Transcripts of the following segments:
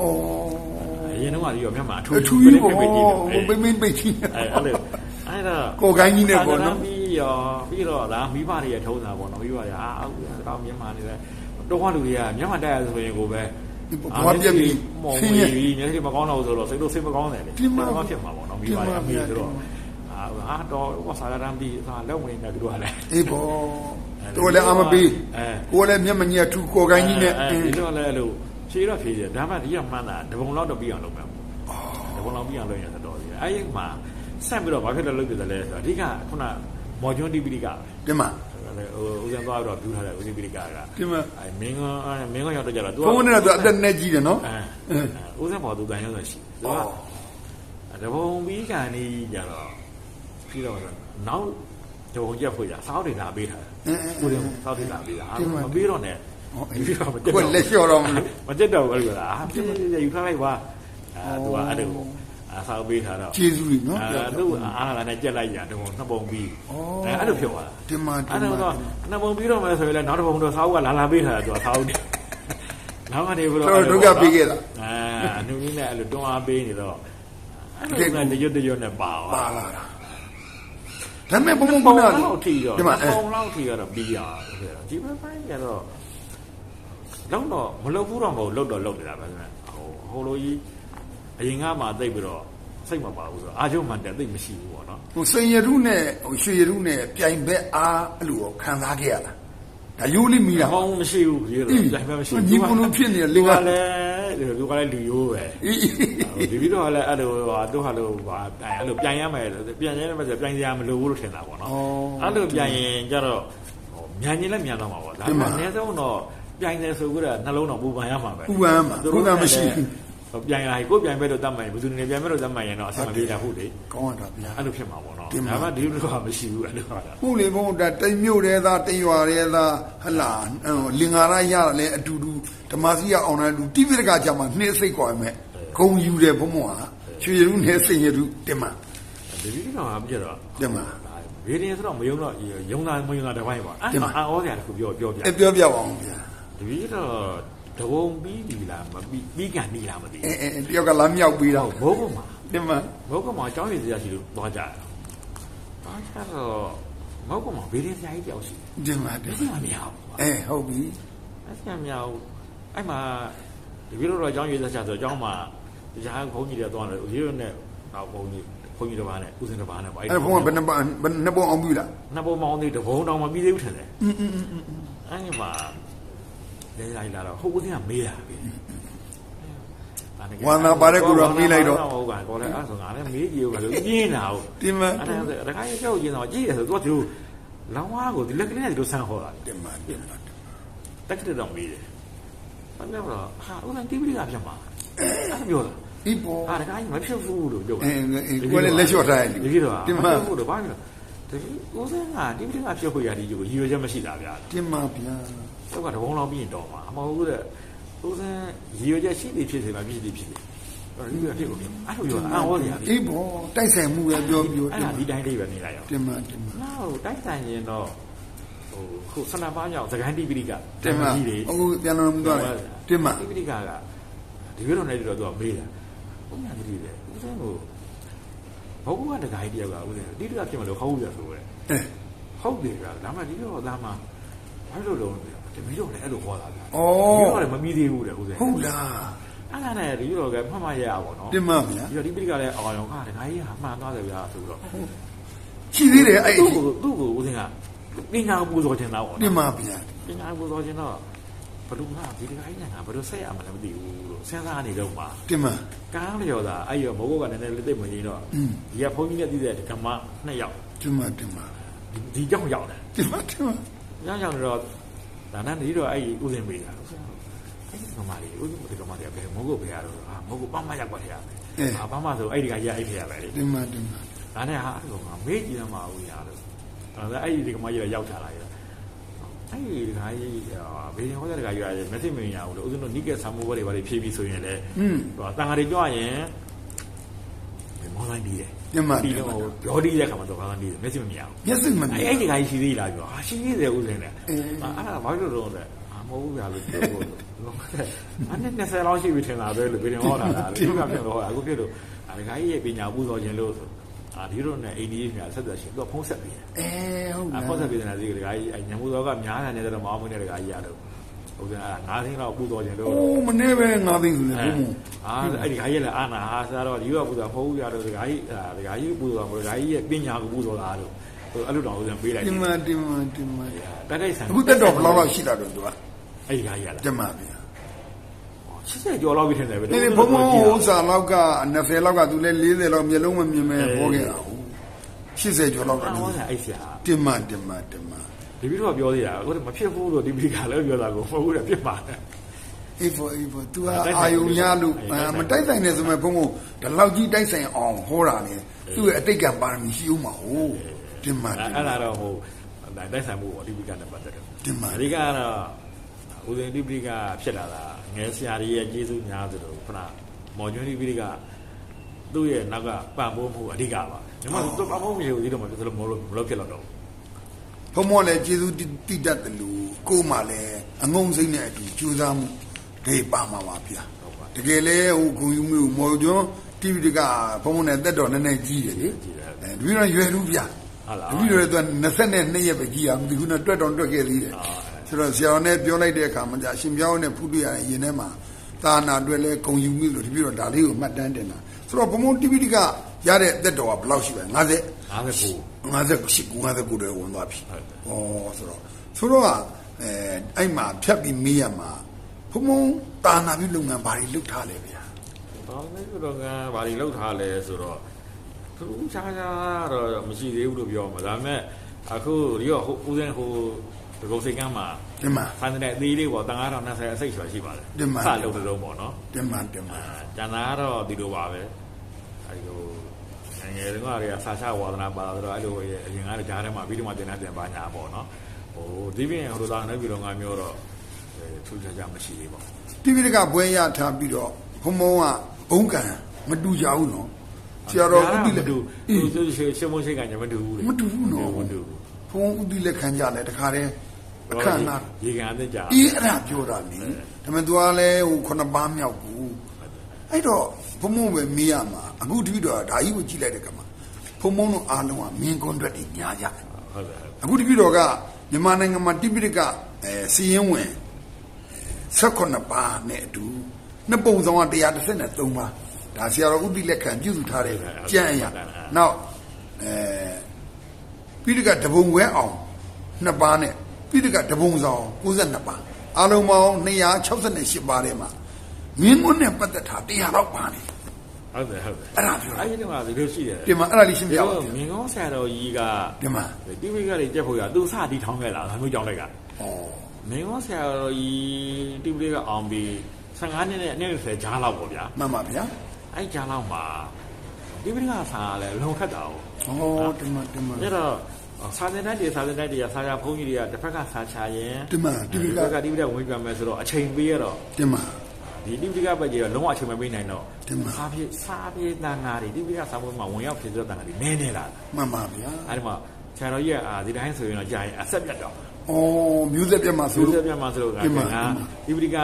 ဩအရင်တော့ကဒီရောမျက်မှောက်အထူးအထူးကြီးပေါ့ပိတ်ကြည့်တယ်ဟိုပိမင်းပိတ်ကြီးအဲအဲ့လိုအဲ့တော့ကိုယ်ကိုင်းကြီးနဲ့ပေါ့နော်ပြီးရောပြီးတော့ဒါမိဘတွေရထုံးတာပေါ့နော်မိဘတွေအာအခုတော့မြန်မာနေတယ်တော့ဟောလူတွေကမြန်မာတက်ရဆိုရင်ကိုပဲဘဝပြက်ပြီးမော်ဆင်းဝေရဲပြီးမျက်စိမကောင်းတော့ဆိုတော့စိတ်လို့စိတ်မကောင်းတယ်လေဒီမှာတော့ဖြစ်မှာပေါ့နော်မိဘတွေအမေဆိုတော့အာအာတော့ဝါစာရမ်းပြီးသာလောက်ဝင်နေတယ်သူတို့ကလည်းအေးပေါ့တော်လည်းအမပေးအဲကိုယ်လည်းမျက်မညက်ထူကိုယ်ကိုင်းကြီးနဲ့အဲဒီတော့လည်းအဲ့လို ဖြေတော့ဖြေတယ်ဒါမှဒီကမှန်းတာတပုံလောက်တော့ပြီးအောင်လုပ်မယ်တပုံလောက်ပြီးအောင်လုပ်ရင်တော့တော်သေးတယ်အဲ့ဒီမှာဆက်ပြီးတော့ဘာဖြစ်လို့လုပ်ပြတယ်လဲဆိုတော့အဓိကခုနမော်ကျွန်းတိပိရိကပဲဒီမှာဟိုဦးဇံသွားတော့ပြူထားတယ်ဦးဇင်ပိရိကကဒီမှာအဲမင်းကမင်းကရောက်တော့ကြတော့ तू ဘုန်းနဲ့တော့အသက်နဲ့ကြီးတယ်နော်အဲဦးဇံပေါ်သူတန်ရုံးဆိုရှိသူကတပုံပြီးကန်နေကြတော့ပြီးတော့နောက်တပုံရက်ဖွေရစောက်တွေလာပေးထားတယ်ဦးဇံစောက်တွေလာပေးတာမပေးတော့နဲ့ ပြီးတော့မတက်ကိုယ်လက်လျှော့တော့မလို့မတက်တော့ဘူးအဲ့လိုလားအာပြည့်ပြည့်ယူထားလိုက်ပါအဲသူကအဲ့လိုအဆောက်ပေးထားတော့ကျေးဇူးကြီးနော်အဲသူအားလာနဲ့ကြက်လိုက်ကြတော့နှစ်ပုံပြီးအဲအဲ့လိုဖြစ်သွားတာဒီမှာဒီအဲ့မှာတော့နှစ်ပုံပြီးတော့မယ်ဆိုရင်လည်းနောက်တစ်ပုံတော့စောက်ကလာလာပေးထားတာသူကစောက်တယ်နောက်ကနေပြီးတော့တော်ဒုက္ခပေးခဲ့တာအဲအနုနည်းနဲ့အဲ့လိုတွန်းအားပေးနေတော့အဲ့လိုကတရွတ်တရွတ်နဲ့ပါပါသွားလာတာဒါပေမဲ့ဘုံဘုံပုံကလောက်ထီတော့ဒီမှာအဲပုံလောက်ထီတော့ပြီးရဒီဘက်ပိုင်းကျတော့ တော့တော့မလုပ်ဘူးတော့မဟုတ်လုတ်တော့လုတ်နေတာပဲဆိုတော့ဟိုဟိုလိုကြီးအရင်ကမှသိပ်ပြီးတော့စိတ်မပါဘူးဆိုတော့အာချုံမှန်တယ်သိပ်မရှိဘူးပေါ့နော်ဟိုစိန်ရထုနဲ့ဟိုရွှေရထုနဲ့ပြိုင်ဘက်အားအဲ့လိုခံစားခဲ့ရတာဒါရိုးလေးမိတာအမောင်းမရှိဘူးဒီလိုအေးကြိုင်ပဲမရှိညီကိုလိုဖြစ်နေတယ်လေလူကကလည်းလူကလည်းလူရိုးပဲအေးဒီပြီးတော့လည်းအဲ့လိုဟာတို့ဟာလို့ဟာအဲ့လိုပြန်ရမယ်ပြန်ရမယ်ဆိုပြန်စရာမလိုဘူးလို့ထင်တာပေါ့နော်အဲ့လိုပြန်ရင်ကြတော့ဟိုမြန်ရင်လည်းမြန်တော့မှာပေါ့ဒါပေမဲ့အနည်းဆုံးတော့ ပြိုင်တယ်ဆိုကြတာနှလုံးတော်ပူပန်ရမှာပဲပူပန်မှာသူတို့ကမရှိဘူးပြိုင်လာကိုပြိုင်ပဲတော့တတ်မှရင်ဘယ်သူနေပြိုင်ပဲတော့တတ်မှရင်တော့အဆင်မပြေတာဟုတ်လေကောင်းတာဗျာအဲ့လိုဖြစ်မှာပေါ့နော်ဒါမှဒီလိုတော့မရှိဘူးအဲ့လိုပါတာခုလေဘုံတက်တိမ်မြို့တဲသားတိမ်ရွာတဲသားဟလာလင်္ကာရရလဲအတူတူဓမ္မစီရအောင်တယ်လူတိပိတကကြမှာနှင်းစိတ်ကွာမယ်ဂုံယူတယ်ဘုံဘုံဟာချွေရုနဲ့စိတ်ရတုတင်မှာဒီလိုတော့ပြတော့တင်မှာဗီဒီယိုဆိုတော့မယုံတော့ယုံတာမယုံတာတစ်ပိုင်းပါအာဩစရာတစ်ခုပြောပြောပြပြောပြပါအောင်ဗျာ တပည့်တော့တဘုံပြီးပြီလားမပြီးပြီးကန်ပြီလားမသိ အဲအဲတယောက်ကလာမြောက်ပြီး ဘူး တော့ ဟုတ်ဘိုးကမှာ တင်မှာ ဘိုးကမှာအကြောင်းရည်စရာရှိလို့သွားကြတယ်သွားကြတော့ဘိုးကမှာဗီဒီယိုစရာကြီးတယောက်ရှိတယ် တင်မှာတ ဒီ င် စီမှာမရဘူး အဲဟုတ်ပြီ အဲ့စီမှာမရဘူးအဲ့မှာတပည့်တော့အကြောင်းရည်စရာဆိုအကြောင်းမှာတရားဘုန်းကြီးတွေသွားတယ်ဦးကြီးနဲ့တော့ဘုန်းကြီးဘုန်းကြီးတစ်ပါးနဲ့ဦးစင်တစ်ပါးနဲ့ပေါ့ အဲဘုံကဘယ်နှပဘယ်နှပုံအောင်ပြီလား နှစ်ပုံမောင်းသေးတဘုံတောင်မပြီးသေးဘူးထင်တယ် อืมอืมอืม အဲ့ဒီမှာ လဲလိုက်လာတော့ဟိုဦးစင်ကမေးတာပြီဝါနာပါတဲ့ကိုတော့မေးလိုက်တော့ဟုတ်ကဲ့ကောလည်းအဲ့ဆိုငါလည်းမေးကြည့်ဦးကလို့ပြင်းတာဟုတ်တင်မှာအဲ့ဒါတခါကြီးကြောက်ကျင်တော့ကြည့်ရဆိုတော့သူကလောင်းဝါကိုဒီလက်ကလေးနဲ့ဒီလိုဆန်းခေါ်တာတင်မှာတင်မှာတက်ကတတော့မေးတယ်ဘာလဲတော့ဟာဦးစံတိပိကဖြစ်မှာအဲ့ပြောတာဒီပေါ်ဟာတခါကြီးမဖြစ်ဘူးလို့ပြောအဲကိုလည်းလက်လျှော့ထားတယ်ဒီလိုတော့တင်မမှာဖြစ်ဘူးလို့ဘာဖြစ်လဲ ဒီဦးစံကတိပိကဖြစ်ခွင့်ရဒီကိုရည်ရွယ်ချက်မရှိတာဗျာတင်မှာဗျာတော့ကတဘုံလောက်ပြီးရင်တော့မှာအမဟုတ်ဘူးတဲ့ဦးစံရည်ရွယ်ချက်ရှိနေဖြစ်စေမှာဖြစ်နေဖြစ်နေအဲ့ဒီကဖြစ်ကုန်ပြီအဲ့လိုပြောတာအော်ဟောနေရတယ်ဒီပေါ်တိုက်ဆိုင်မှုပဲပြောပြောအဲ့တင်ဒါမှာဒီတိုင်းလေးပဲနေလိုက်ရောတင်မှာတင်မှာနောက်တိုက်ဆိုင်ရင်တော့ဟိုခုဆန္ဒပါးမြောက်သကန်တိပိဋကတင်မှာကြီးတွေအခုပြန်လာမှသွားတယ်တင်မှာတိပိဋကကဒီလိုနဲ့တော့သူကမေးတာဘုရားတိတယ်ဦးစင်းကို ဘုရားတခါကြီးတယောက်ကဦးစင်းတိတိကဖြစ်မလို့ဟောက်ရဆိုရဲအဲဟုတ်တယ်ဗျာဒါမှဒီတော့ဒါမှဘာလို့လုံးလဲတမီးတော့လည်းအဲ့လိုခေါ်တာဗျာဩဒီတော့လည်းမမီးသေးဘူးတဲ့ဦးစင်းဟုတ်လားအဲ့ဒါနဲ့ဒီတော့ကမှတ်မှရရပါတော့တင်မှာဗျာဒီတော့ဒီပိဋကလည်းအောင်အောင်ဟာတခါကြီးဟာမှန်သွားတယ်ဗျာဆိုတော့ရှိသေးတယ်အဲ့သူ့ကိုသူ့ကိုဦးစင်းကပညာပူဇော်ချင်တာပေါ့တင်မှာဗျာပညာပူဇော်ချင်တော့ ဘလူကဒီတခါကြီးကဘယ်လိုဆက်ရမှလည်းမသိဘူးလို့စဉ်းစားနေတော့မှာတင်မှာကားလျော်တာအဲ့ရောမဟုတ်ကလည်းနည်းနည်းလေးသိမနေတော့ဒီကဘုန်းကြီးနဲ့တည်တဲ့ဓမ္မနှစ်ယောက်တင်မှာတင်မှာဒီဒီကြောင့်ရောက်တယ်တင်မှာတင်မှာရောက်ရောက်တော့ဒါနဲ့ဒီတော့အဲ့ဦးစင်ပေးတာအဲ့ဒီကမာလေးဦးစင်ဒီကမာလေးပဲမဟုတ်ဘယ်ရတော့ဟာမဟုတ်ပမရောက်ပါထဲရမယ်ဟာပမဆိုအဲ့ဒီကရအဲ့ဒီရပဲလေတင်မှာတင်မှာဒါနဲ့ဟာအဲ့လိုငါမေးကြည့်ရမှာဦးရလို့ဒါအဲ့ဒီကမာကြီးရောက်ချလာရ အဲ့ဒီကကြီးဘေးဟောတဲ့ကကြီးရတယ်မက်ဆေ့မရဘူးလို့ဦးဇင်းတို့နိကေဆာမိုးဘတွေဘာတွေဖြည့်ပြီးဆိုရင်လည်းอืมဟိုတန်ဃာတွေကြွရင်မောင်းလိုက်ပြီးတယ်တင်မှာပြီးတင်တော့မှာပြောဒီတဲ့ခါမှာတော့ဘာသာပြီးတယ်မက်ဆေ့မရဘူးမျက်စိမမြအဲ့င်အဲ့ဒီကကြီးရှိသေးလားပြောဟာရှိသေးတယ်ဦးဇင်းနဲ့အေးအဲ့ဒါဘာလို့လို့လဲအာမဟုတ်ဘူးဗျာလို့ပြောလို့ငအနည်း20လောက်ရှိပြီထင်တာပဲလို့ပြည်တော်ဟောတာလားဒီကပြန်တော့ဟောအခုပြလို့အာဒကာကြီးရဲ့ပညာပူဇော်ခြင်းလို့ဆို အာဒီလိုနဲ့အိန္ဒိယပြန်ဆက်သွယ်ရှင်သူကဖုံးဆက်ပြီးတယ်အဲဟုတ်အလားဖောက်ဆက်ပြည်တယ်ဒီဒကာကြီးညမူတော်ကများတယ်တဲ့တော့မအောင်မင်းတဲ့ဒကာကြီးရတော့ဟုတ်တယ်အဲ့9သိန်းလောက်ပူဇော်ခြင်းလို့အိုးမနေပဲငါသိဆိုလေဘုံဘုံအာအဲ့ဒီခါကြီးလည်းအာနာဟာစားတော့ဒီကပူဇော်ဖုံးရတော့ဒကာကြီးဒကာကြီးပူဇော်ဒကာကြီးရဲ့ပညာကိုပူဇော်တာလို့အဲ့လိုတောင်ဦးဇံပေးလိုက်တင်မတင်မတင်မတိုက်တိုက်ဆန်အခုတက်တော့ဘယ်လောက်လောက်ရှိတာတော့သူကအဲ့ဒီခါကြီးရလားတင်မဗျာ 80ကျော်လောက်ပြီထင်တယ်ပဲနေနေဘုံဘုံဥစ္စာလောက်က20လောက်ကသူလဲ40လောက်မျိုးလုံးမမြင်မဲဟောခဲ့တာဟုတ်80ကျော်လောက်ကအာဟောတာအဲ့ဆရာတင်မတင်မတင်မဒီပြီးတော့ပြောသေးတာအခုမဖြစ်ဘူးလို့ဒီပြီးကလည်းပြောတာကိုမဟုတ်ဘူးတဲ့ပြစ်ပါတယ်အေးဖို့အေးဖို့ तू ဟာအာယုံရလို့မတိုက်ဆိုင်နေဆိုမဲ့ဘုံဘုံဒီလောက်ကြီးတိုက်ဆိုင်အောင်ဟောတာလေသူ့ရဲ့အတိတ်ကပါရမီရှိဦးမှာဟုတ်တင်မတင်မအဲ့ဒါတော့ဟိုတိုက်ဆိုင်မှုပေါ့ဒီပြီးကနဲ့ပတ်သက်တယ်တင်မအဓိကကတော့ဦးဇင်းဒီပြီးကဖြစ်လာတာ ငယ်ဆရာကြီးရဲ့ကျေးဇူးများသလိုခုနမော်ကျွန်းဒီပြီးကသူ့ရဲ့နောက်ကပံ့ပိုးမှုအဓိကပါဒီမှာသူပံ့ပိုးမှုမရှိဘူးဒီတော့မဖြစ်လို့မလို့မလို့ဖြစ်တော့တော့ဘုံဘုံလည်းကျေးဇူးတိတတ်တယ်လို့ကိုယ်မှလည်းအငုံစိမ့်နဲ့အတူကြိုးစားမှုဒေပါမှာပါဗျာဟုတ်ပါတကယ်လဲဟိုဂုံယူမျိုးမော်ကျွန်း TV တကဘုံဘုံနဲ့တက်တော်နည်းနည်းကြီးတယ်လေကြည့်တယ်အဲတပည့်တော်ရွယ်လူဗျာဟုတ်လားတပည့်တော်က22ရက်ပဲကြီးအောင်ဒီခုနတွက်တော်တွက်ခဲ့သေးတယ် ဆိုတော့ဆရာတော်နဲ့ပြောလိုက်တဲ့အခါမှာじゃအရှင်ပြောင်းနဲ့ဖူးတွေ့ရတဲ့ရင်ထဲမှာသာနာအတွက်လဲဂုံယူမျိုးလို့တပည့်တော်ဒါလေးကိုမှတ်တမ်းတင်တာဆိုတော့ဘုံဘုံ TV တကရတဲ့တက်တော်ကဘယ်လောက်ရှိပါလဲ50 59 58 59တွေဝင်သွားပြီ။ဩဆိုတော့ဆိုတော့အဲအဲ့မှာဖြတ်ပြီးမေးရမှာဘုံဘုံတာနာပြီးလုပ်ငန်းဘာတွေလုပ်ထားလဲဗျာဘာလဲတော့ငါဘာတွေလောက်ထားလဲဆိုတော့သူချာချာတော့မရှိသေးဘူးလို့ပြောမှာဒါပေမဲ့အခုဒီတော့ဟိုဦးစင်းဟို ဒီကုန်းစိတ်ကမ်းမှာဒီမှာဖန်တဲ့အသေးလေးပေါ့တန်ကားတော့20အစိတ်ဆိုရှိပါတယ်ဒီမှာစလုံးတစ်လုံးပေါ့နော်တင်မှန်တင်မှန်အာကျန်တာကတော့ဒီလိုပါပဲအဲဒီလိုငယ်ငယ်တုန်းကတွေကစာချဝါဒနာပါတော့အဲ့လိုအရင်ကကြားထဲမှာပြီးတော့မှတင်နေတင်ပါညာပေါ့နော်ဟိုဒီပြင်ဟိုသားနေပြီးတော့ငါမျိုးတော့ထူးခြားခြားမရှိသေးပါဘူးတိပိဋကဘွဲရထားပြီးတော့ဘုံဘုံကဘုံကံမတူကြဘူးနော်ဆရာတော်ဥတိလက်တူအေးသူရှေရှမုန်းရှိကညမတူဘူးလေမတူဘူးနော်မတူဘူးဘုံဥတိလက်ခံကြတယ်တခါတည်း အခမ်းအနားရေကန်အသစ်ကြာအေးအဲ့ဒါပြောတာလေဒါပေမဲ့ तू ကလည်းဟိုခုနှစ်ပါးမြောက်ဘူးအဲ့တော့ဘုံဘုံပဲမေးရမှာအခုတပိတော့ဒါကြီးကိုကြည့်လိုက်တဲ့ကမှာဘုံဘုံတို့အားလုံးကမြင်ကွန်ရက်တွေညာကြတယ်ဟုတ်တယ်အခုတပိတော့ကမြန်မာနိုင်ငံမှာတိပိဋကအဲစီရင်ဝင်16ပါးနဲ့အတူနှစ်ပုံဆောင်က133ပါးဒါဆရာတော်ဥတိလက်ခံပြုစုထားတဲ့ကြံ့ရနောက်အဲပိဋကတပုံဝဲအောင်နှစ်ပါးနဲ့ ပိဋကတပုံဆောင်62ပါးအလုံးပေါင်း268ပါးထဲမှာမင်းမွန်းနဲ့ပတ်သက်တာ100လောက်ပါနေဟုတ်တယ်ဟုတ်တယ်အဲ့ဒါပြောတာအဲ့ဒီတော့ဒီလိုရှိတယ်ဒီမှာအဲ့ဒါလေးရှင်းပြပါဦးမင်းကောင်းဆရာတော်ကြီးကဒီမှာတိပိကတွေကြက်ဖို့ရသူစတီထောင်းခဲ့တာဒါမျိုးကြောင်းလိုက်ကဩမင်းကောင်းဆရာတော်ကြီးတိပိကအောင်ပြီး15နှစ်နဲ့အနည်း20ဂျားလောက်ပေါ့ဗျာမှန်ပါဗျာအဲ့ဂျားလောက်မှာတိပိကဆာလည်းလုံခတ်တာ哦ဩဒီမှာဒီမှာအဲ့တော့ စာသင်တန်းတွေစာသင်တန်းတွေကဆရာဘုန်းကြီးတွေကတစ်ဖက်ကစာချရင်ဒီမှာတိပိကတစ်ဖက်ကတိပိကဝင်ပြန်မယ်ဆိုတော့အချိန်ပေးရတော့ဒီမှာဒီတိပိကဘက်ကြီးတော့လုံးဝအချိန်မပေးနိုင်တော့ဒီမှာစာပြေစာပြေတန်ဃာတွေတိပိကစာမွေးမှာဝင်ရောက်ဖြစ်တဲ့တန်ဃာတွေနည်းနေလာတာမှန်ပါဗျာအဲ့ဒီမှာဆရာတော်ကြီးကအာဒီတိုင်းဆိုရင်တော့ကြာရင်အဆက်ပြတ်တော့ဩမျိုးဆက်ပြတ်မှာဆိုဆိုလို့ဆက်ပြတ်မှာဆိုတော့ကဒီမှာငါတိပိက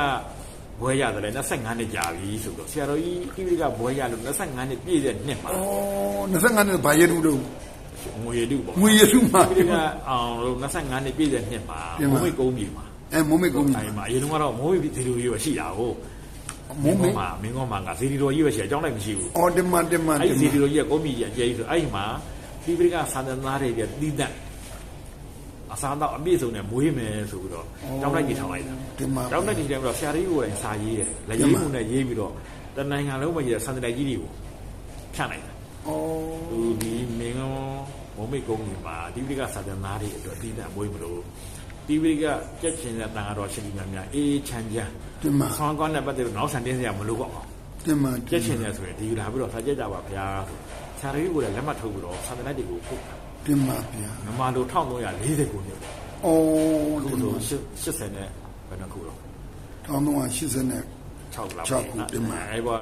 ဘွဲရတယ်လေ25နှစ်ကြာပြီဆိုတော့ဆရာတော်ကြီးတိပိကဘွဲရလို့25နှစ်ပြည့်တဲ့နှစ်မှာဩ25နှစ်ဘာရဲတူတော့ ငွေတုပေါ့ငွေရစုမှာတိပိကအောင်လို့25နှစ်ပြည့်တဲ့နှစ်မှာဒီမှာဘုံမိတ်ကုန်းပြီမှာအဲမုံမေကုန်းအဲ့မှာအရင်ကတော့မိုးမိဒီလိုကြီးပဲရှိတာကိုမုံမေမှာမင်းကောမှာကဇီဒီတော်ကြီးပဲရှိအကြောင်းလိုက်မရှိဘူးဩဒီမှာဒီမှာအဲ့ဒီဒီဇီမှာဒီတော်ကြီးကကုန်းမြကြီးအကျဲကြီးဆိုအဲ့ဒီမှာတိပိကသာသနာတွေပြတီးတန့်အစားတော့အပြည့်စုံနဲ့မွေးမယ်ဆိုပြီးတော့ကြောင်းလိုက်ကြီးထောင်လိုက်တာဒီမှာကျောင်းတက်တည်တယ်ပြီးတော့ဆရာကြီးကိုယ်တိုင်စာရေးတယ်လက်ရေးမှုနဲ့ရေးပြီးတော့တနိုင်ငံလုံးမှာကြီးတဲ့စံတိုက်ကြီးတွေကိုဖြန့်လိုက်တာဩသူဒီမင်းကော မုံမိတ်ကုန်းကြီးမှာဒီပိကစာသနာတွေအတွက်အတိအကျမွေးမလို့ဒီပိကကြက်ချင်တဲ့တန်ကတော့ရှင်ကြီးများများအေးချမ်းချမ်းဒီမှာဆောင်းကောင်းတဲ့ပတ်သက်လို့နောက်ဆန်တင်းစရာမလိုတော့အောင်ဒီမှာကြက်ချင်တယ်ဆိုရင်ဒီလာပြီးတော့စာကြက်ကြပါဗျာဆိုဆရာကြီးကိုယ်လည်းလက်မှတ်ထုတ်ပြီးတော့စာသနာတွေကိုပို့ဒီမှာဗျာမြန်မာလို1340ခုနှစ်ဩခုဒီဆိုမှာ80နဲ့ဘယ်နှခုတော့1380နဲ့6လောက်6ခုတင်ပါအဲ့ပေါ်